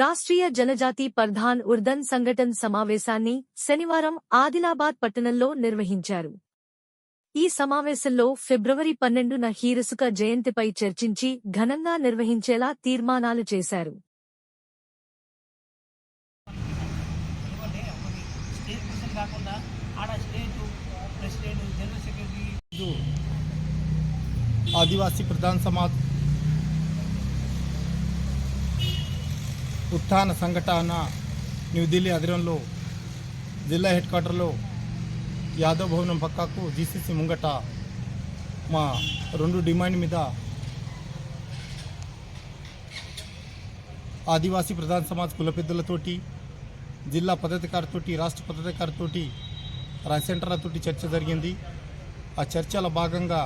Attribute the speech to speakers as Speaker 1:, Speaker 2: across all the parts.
Speaker 1: రాష్ట్రీయ జనజాతి పర్ధాన్ ఉర్దన్ సంఘటన్ సమావేశాన్ని శనివారం ఆదిలాబాద్ పట్టణంలో నిర్వహించారు. ఈ సమావేశంలో ఫిబ్రవరి పన్నెండున హీరసుక జయంతిపై చర్చించి ఘనంగా నిర్వహించేలా తీర్మానాలు చేశారు.
Speaker 2: ఆదివాసీ ప్రధాన సమాజ్ ఉత్థాన సంఘటన న్యూఢిల్లీ ఆధ్వర్యంలో జిల్లా హెడ్ క్వార్టర్లో యాదవ్ భవనం పక్కకు జీసీసీ ముంగట మా రెండు డిమాండ్ మీద ఆదివాసీ ప్రధాన సమాజ్ కుల పెద్దలతోటి జిల్లా పద్ధతికారితోటి రాష్ట్ర పద్ధతికారితోటి సెంటర్లతోటి చర్చ జరిగింది. ఆ చర్చల భాగంగా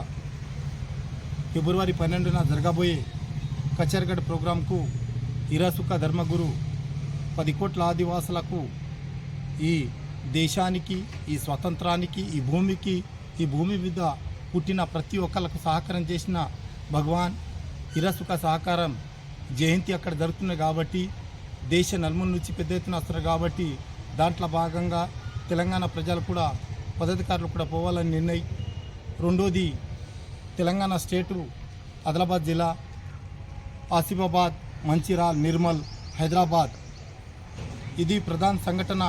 Speaker 2: ఫిబ్రవరి పన్నెండున జరగబోయే కచర్గఢ్ ప్రోగ్రాంకు హిరసుఖ ధర్మగురు పది కోట్ల ఆదివాసులకు ఈ దేశానికి ఈ స్వతంత్రానికి ఈ భూమికి ఈ భూమి మీద పుట్టిన ప్రతి ఒక్కరికి సహకారం చేసిన భగవాన్ హిరసుఖ సహకారం జయంతి అక్కడ జరుగుతుంది కాబట్టి దేశ నలుమూల నుంచి పెద్ద ఎత్తున వస్తారు కాబట్టి దాంట్లో భాగంగా తెలంగాణ ప్రజలు కూడా పదాధికారులు కూడా పోవాలని నిర్ణయం రెండోది తెలంగాణ స్టేటు ఆదిలాబాద్ జిల్లా ఆసిఫాబాద్ మంచిరాల్ నిర్మల్ హైదరాబాద్. ఇది ప్రధాన సంఘటన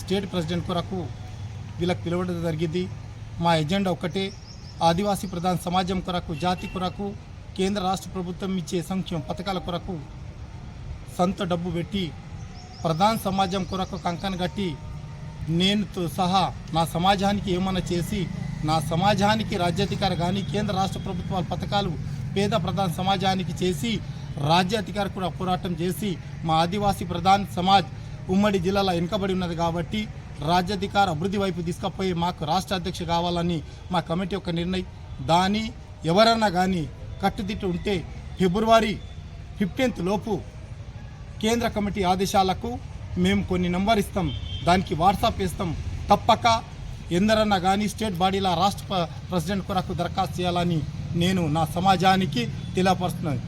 Speaker 2: స్టేట్ ప్రెసిడెంట్ కొరకు వీళ్ళకి పిలవడం జరిగింది. మా ఎజెండా ఒకటే ఆదివాసీ ప్రధాన సమాజం కొరకు జాతి కొరకు కేంద్ర రాష్ట్ర ప్రభుత్వం ఇచ్చే సంక్షేమ పథకాల కొరకు సొంత డబ్బు పెట్టి ప్రధాన సమాజం కొరకు కంకణ కట్టి నేనుతో సహా నా సమాజానికి ఏమన్నా చేసి నా సమాజానికి రాజ్యాధికార కానీ కేంద్ర రాష్ట్ర ప్రభుత్వాల పథకాలు పేద ప్రధాన సమాజానికి చేసి రాజ్యాధికార కూడా పోరాటం చేసి మా ఆదివాసీ ప్రధాన సమాజ్ ఉమ్మడి జిల్లాలో వెనుకబడి ఉన్నది కాబట్టి రాజ్యాధికార అభివృద్ధి వైపు తీసుకుపోయి మాకు రాష్ట్ర అధ్యక్ష కావాలని మా కమిటీ యొక్క నిర్ణయం. దాని ఎవరన్నా కానీ కట్టుదిట్టు ఉంటే ఫిబ్రవరి ఫిఫ్టీన్త్ లోపు కేంద్ర కమిటీ ఆదేశాలకు మేము కొన్ని నంబర్ ఇస్తాం. దానికి వాట్సాప్ ఇస్తాం తప్పక ఎందరన్నా కానీ స్టేట్ బాడీల రాష్ట్ర ప్రెసిడెంట్ కొరకు దరఖాస్తు చేయాలని నేను నా సమాజానికి తెలియపరుస్తున్నాను.